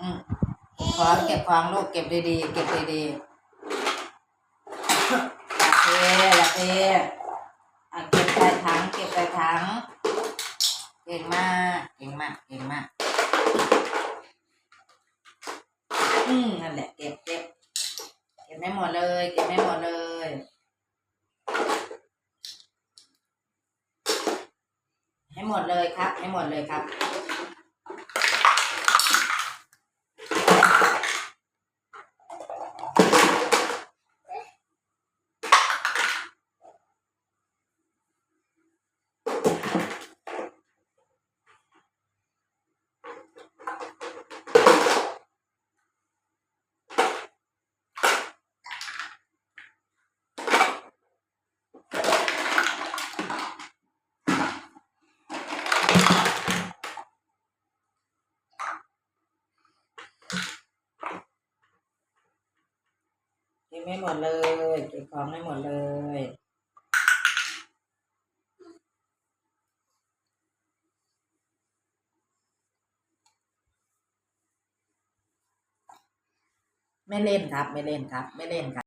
อืมเก็บของเก็บของลูกเก็บดีๆ เก็บดีๆอย่าเทอย่าเทอะเก็บใส่ถัง เก็บใส่ถัง เก่งมาก เก่งมาก เก่งมาก อืมนั่นแหละเก็บเก็บเก็บไม่หมดเลย เก็บไม่หมดเลยให้หมดเลยครับ ให้หมดเลยครับ ไม่หมดเลยเก็บของไม่หมดเลยไม่เล่นครับ ไม่เล่นครับ ไม่เล่นครับ